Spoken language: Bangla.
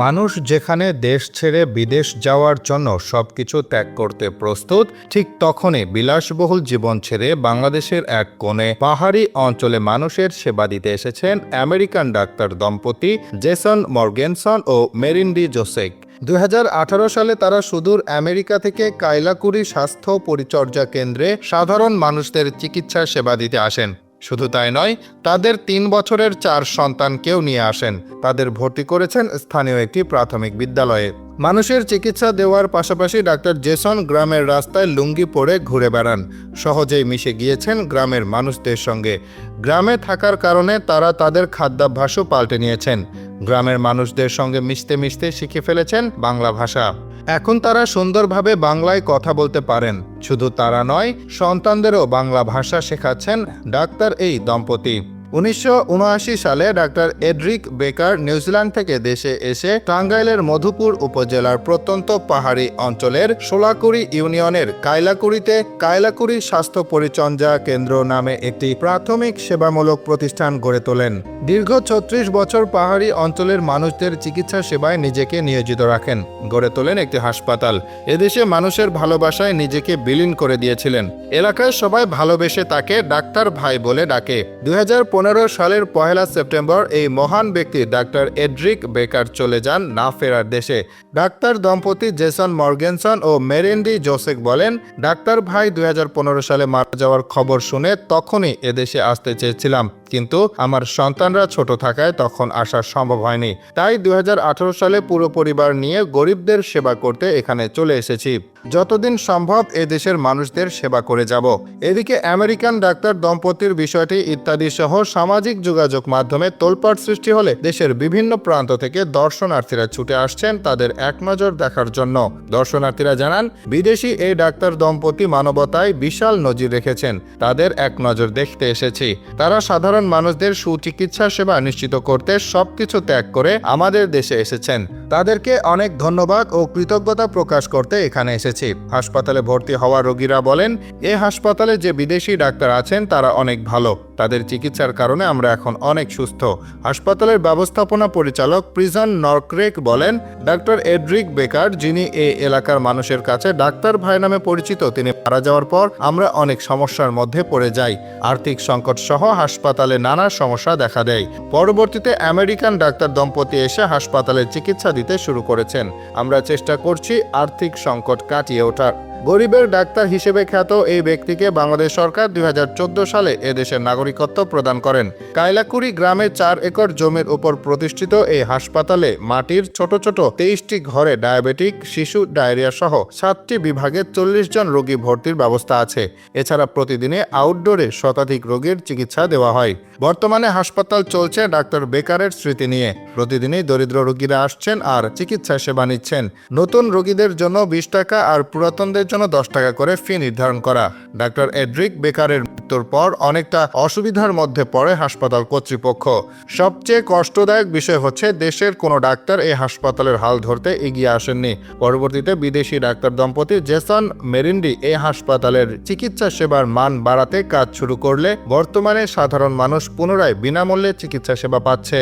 মানুষ যেখানে দেশ ছেড়ে বিদেশ যাওয়ার জন্য সবকিছু ত্যাগ করতে প্রস্তুত, ঠিক তখনই বিলাসবহুল জীবন ছেড়ে বাংলাদেশের এক কোণে পাহাড়ি অঞ্চলে মানুষের সেবা দিতে এসেছেন আমেরিকান ডাক্তার দম্পতি জেসন মর্গেনসন ও মেরিন্ডি জোসেক। দু হাজার আঠারো সালে তারা সুদূর আমেরিকা থেকে কাইলাকুড়ি স্বাস্থ্য পরিচর্যা কেন্দ্রে সাধারণ মানুষদের চিকিৎসা সেবা দিতে আসেন। শুধু তাই নয়, তাদের তিন বছরের চার সন্তানকেও নিয়ে আসেন। তাদের ভর্তি করেছেন স্থানীয় একটি প্রাথমিক বিদ্যালয়ে। মানুষের চিকিৎসা দেওয়ার পাশাপাশি ডাক্তার জেসন গ্রামের রাস্তায় লুঙ্গি পরে ঘুরে বেড়ান। সহজেই মিশে গিয়েছেন গ্রামের মানুষদের সঙ্গে। গ্রামে থাকার কারণে তারা তাদের খাদ্যাভ্যাসও পাল্টে নিয়েছেন। গ্রামের মানুষদের সঙ্গে মিশতে মিশতে শিখে ফেলেছেন বাংলা ভাষা। এখন তারা সুন্দরভাবে বাংলায় কথা বলতে পারেন। শুধু তারা নয়, সন্তানদেরও বাংলা ভাষা শেখাচ্ছেন ডাক্তার এই দম্পতি। উনিশশো উনআশি সালে ডাক্তার এড্রিক বেকার নিউজিল্যান্ড থেকে দেশে এসে টাঙ্গাইলের মধুপুর উপজেলার প্রত্যন্ত পাহাড়ি অঞ্চলের সোলাকুড়ি ইউনিয়নের কাইলাকুড়িতে কাইলাকুড়ি স্বাস্থ্য পরিচর্যা কেন্দ্র নামে একটি প্রাথমিক সেবামূলক প্রতিষ্ঠান গড়ে তোলেন। দীর্ঘ ছত্রিশ বছর পাহাড়ি অঞ্চলের মানুষদের চিকিৎসা সেবায় নিজেকে নিয়োজিত রাখেন। গড়ে তোলেন একটি হাসপাতাল। এদেশে মানুষের ভালোবাসায় নিজেকে বিলীন করে দিয়েছিলেন। এলাকায় সবাই ভালোবেসে তাকে ডাক্তার ভাই বলে ডাকে। দুই হাজার সালের পহেলা সেপ্টেম্বর এই মহান ব্যক্তি ডাক্তার এড্রিক বেকার চলে যান না ফেরার দেশে। ডাক্তার দম্পতি জেসন মর্গেনসন ও মেরেন্ডি জোসেক বলেন, ডাক্তার ভাই দুই হাজার পনেরো সালে মারা যাওয়ার খবর শুনে তখনই এদেশে আসতে চেয়েছিলাম, কিন্তু আমার সন্তানরা ছোট থাকায় তখন আসা সম্ভব হয়নি। তাই দুই হাজার আঠারো সালে পুরো পরিবার নিয়ে গরিবদের সেবা করতে এখানে চলে এসেছি। যতদিন সম্ভব এ দেশের মানুষদের সেবা করে যাব। এদিকে আমেরিকান ডাক্তার দম্পতির বিষয়টি ইত্যাদি সহ সামাজিক যোগাযোগ মাধ্যমে তোলপাট সৃষ্টি হলে দেশের বিভিন্ন প্রান্ত থেকে দর্শনার্থীরা ছুটে আসছেন তাদের এক নজর দেখার জন্য। দর্শনার্থীরা জানান, বিদেশি এই ডাক্তার দম্পতি মানবতায় বিশাল নজির রেখেছেন। তাদের এক নজর দেখতে এসেছি। তারা সাধারণ মানুষদের সুচিকিৎসা সেবা নিশ্চিত করতে সবকিছু ত্যাগ করে আমাদের দেশে এসেছেন। তাদেরকে অনেক ধন্যবাদ ও কৃতজ্ঞতা প্রকাশ করতে এখানে এসেছি। হাসপাতালে ভর্তি হওয়া রোগীরা বলেন, এ হাসপাতালে যে বিদেশি ডাক্তার আছেন, তারা অনেক ভালো। তাদের চিকিৎসার কারণে আমরা এখন অনেক সুস্থ। হাসপাতালের ব্যবস্থাপনা পরিচালক প্রিজন নরক্রেক বলেন, ডাক্তার এড্রিক বেকার, যিনি এই এলাকার মানুষের কাছে ডাক্তার ভাই নামে পরিচিত, তিনি মারা যাওয়ার পর আমরা অনেক সমস্যার মধ্যে পড়ে যাই। আর্থিক সংকট সহ হাসপাতালে নানা সমস্যা দেখা দেয়। পরবর্তীতে আমেরিকান ডাক্তার দম্পতি এসে হাসপাতালে চিকিৎসা দিতে শুরু করেছেন। আমরা চেষ্টা করছি আর্থিক সংকট কাটিয়ে ওঠার। গরিবের ডাক্তার হিসেবে খ্যাত এই ব্যক্তিকে বাংলাদেশ সরকার দুই হাজার চোদ্দ সালে এদেশের নাগরিকত্ব প্রদান করেন। কাইলাকুড়ি গ্রামে চার একর জমির উপর প্রতিষ্ঠিত এই হাসপাতালে মাটির ছোট ছোট তেইশটি ঘরে ডায়াবেটিক, শিশু, ডায়রিয়া সহ সাতটি বিভাগে চল্লিশ জন রোগী ভর্তির ব্যবস্থা আছে। এছাড়া প্রতিদিনে আউটডোরে শতাধিক রোগীর চিকিৎসা দেওয়া হয়। বর্তমানে হাসপাতাল চলছে ডাক্তার বেকারের স্মৃতি নিয়ে। প্রতিদিনই দরিদ্র রোগীরা আসছেন আর চিকিৎসা সেবা নিচ্ছেন। নতুন রোগীদের জন্য বিশ টাকা আর পুরাতনদের জন্য দশ টাকা করে ফি নির্ধারণ করা। ডাক্তার এড্রিক বেকারের মৃত্যুর পর অনেকটা অসুবিধার মধ্যে পড়ে হাসপাতাল কর্তৃপক্ষ। সবচেয়ে কষ্টদায়ক বিষয় হচ্ছে দেশের কোনো ডাক্তার এই হাসপাতালের হাল ধরতে এগিয়ে আসেননি। পরবর্তীতে বিদেশি ডাক্তার দম্পতি জেসন মেরিন্ডি এই হাসপাতালের চিকিৎসা সেবার মান বাড়াতে কাজ শুরু করলে বর্তমানে সাধারণ মানুষ পুনরায় বিনামূল্যে চিকিৎসা সেবা পাচ্ছে।